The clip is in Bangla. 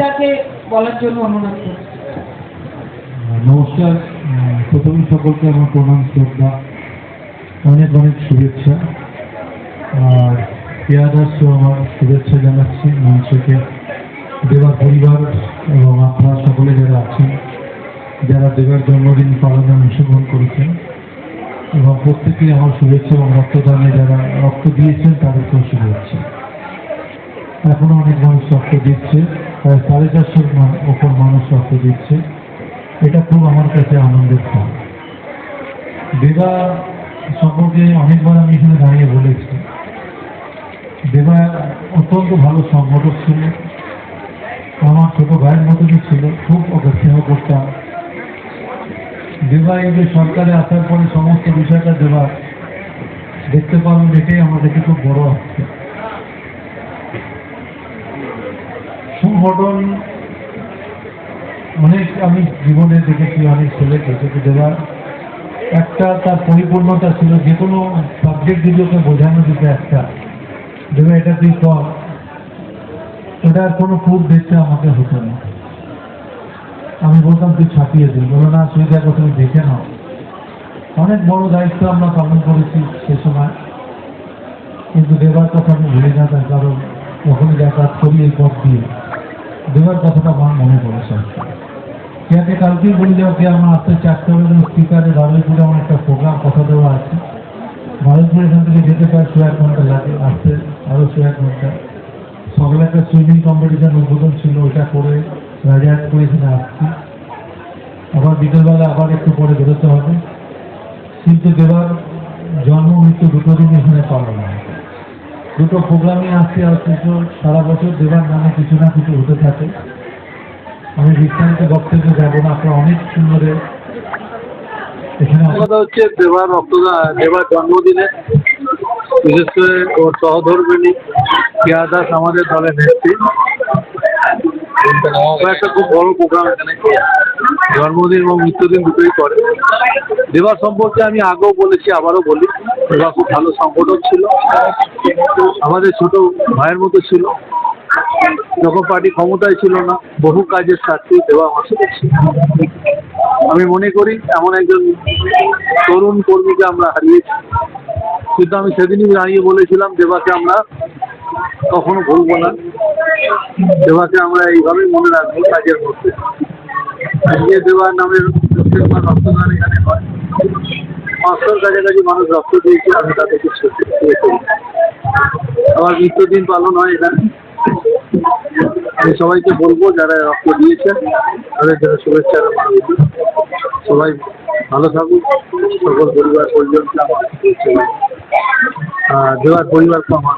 সুজিতদাকে বলার জন্য অনুরোধ নমস্কার প্রথমে সকলকে আমার প্রণাম, শ্রদ্ধা, অনেক অনেক শুভেচ্ছা। আর পেয়াদাসও আমার শুভেচ্ছা জানাচ্ছি মঞ্চকে। দেবার পরিবার এবং আপনারা সকলে যারা আছেন, যারা দেবার জন্মদিন পালনে অংশগ্রহণ করেছেন, এবং প্রত্যেকেই আমার শুভেচ্ছা এবং রক্তদানে যারা রক্ত দিয়েছেন, তাদেরকেও শুভেচ্ছা। এখনও অনেক মানুষ রক্ত দিচ্ছে। প্রায় সাড়ে চারশোর ওপর মানুষ রক্ত দিচ্ছে। এটা খুব আমার কাছে আনন্দের ফল। দেবা সম্পর্কে অনেকবার আমি এখানে দাঁড়িয়ে বলেছি। দেবা অত্যন্ত ভালো সংগঠক ছিল। আমার ছোট ভাইয়ের মতনই ছিল, খুব ওকে স্নেহ করতাম। দেবা এই যে সরকারে আসার পরে সমস্ত বিষয়টা দেবা দেখতে পারলাম দেখেই আমাদেরকে খুব বড় হচ্ছে সংগঠন অনেক আমি জীবনে দেখেছি, অনেক ছেলেকে কিন্তু দেওয়ার একটা তার পরিপূর্ণতা ছিল, যে কোনো সাবজেক্ট যদি ওকে বোঝানো দিতে একটা দেবে এটা তুই কর ওটা আর কোনো খুব দেখতে আমাকে হতো না। আমি বলতাম, তুই ছাপিয়ে দিই বলো, না, তুই দেখো তুমি দেখে নাও। অনেক বড় দায়িত্ব আমরা পালন করেছি সে সময়। কিন্তু দেবার কথা আমি ভুলে না, তার কারণ যাতায়াত করি এই পথ দিয়ে। দেবার কথাটা আমার মনে পড়েছে। যাকে কালকেই বলে দেওয়া কে আমার আসতে চারটে বেলা স্পিকারে বারুইপুরে আমার একটা প্রোগ্রাম কথা দেওয়া আছে। বারুইপুর এখান থেকে যেতে প্রায় শো এক ঘণ্টা লাগে, আসতে আরও শো এক ঘণ্টা। সকালে একটা সুইমিং কম্পিটিশন উদ্বোধন ছিল, ওইটা করে রাজাহাট করে এখানে আসছি। আবার বিকেলবেলা আবার একটু পরে বেরোতে হবে। কিন্তু দেবার জন্ম, মৃত্যু দুটো দিন এখানে পালন হয়। দুটো প্রোগ্রামে আসছে আর কিছু সারা বছর দেবার নামে কিছু না কিছু হতে থাকে। আমি বিস্তারিত বক্তব্য যাব না, আপনারা অনেক সুন্দরে হচ্ছে দেবার রক্তদান, দেবার জন্মদিনে বিশেষ করে ওর সহধর্মিনী কেয়া দাস আমাদের দলের নেত্রী। একটা খুব বড় প্রোগ্রাম এখানে। জন্মদিন এবং মৃত্যুদিন দুটোই করে। দেবার সম্পর্কে আমি আগেও বলেছি, আবারও বলি। দেবা খুব ভালো সংগঠন ছিল। আমাদের ছোট ভাইয়ের মতো ছিল। যখন পার্টি ক্ষমতায় ছিল না, বহু কাজের সাথে দেওয়া ছিল। আমি মনে করি এমন একজন তরুণ কর্মীকে আমরা হারিয়েছি। কিন্তু আমি সেদিনই দাঁড়িয়ে বলেছিলাম, দেবাকে আমরা কখনো ভুলবো না। দেবাকে আমরা এইভাবেই মনে রাখব কাজের মধ্যে। আজকে দেওয়ার নামের রক্তদান এখানে হয়। পাঁচশোর কাছাকাছি মানুষ রক্ত দিয়েছে আমি তাদেরকে সত্যি করি আবার মৃত্যুদিন পালন হয় এখানে। আমি সবাইকে বলব, যারা রক্ত দিয়েছেন, তাদের জন্য শুভেচ্ছা। সবাই ভালো থাকুক, সকল পরিবার পরিজনকে আমার দেওয়ার পরিবারকে আমার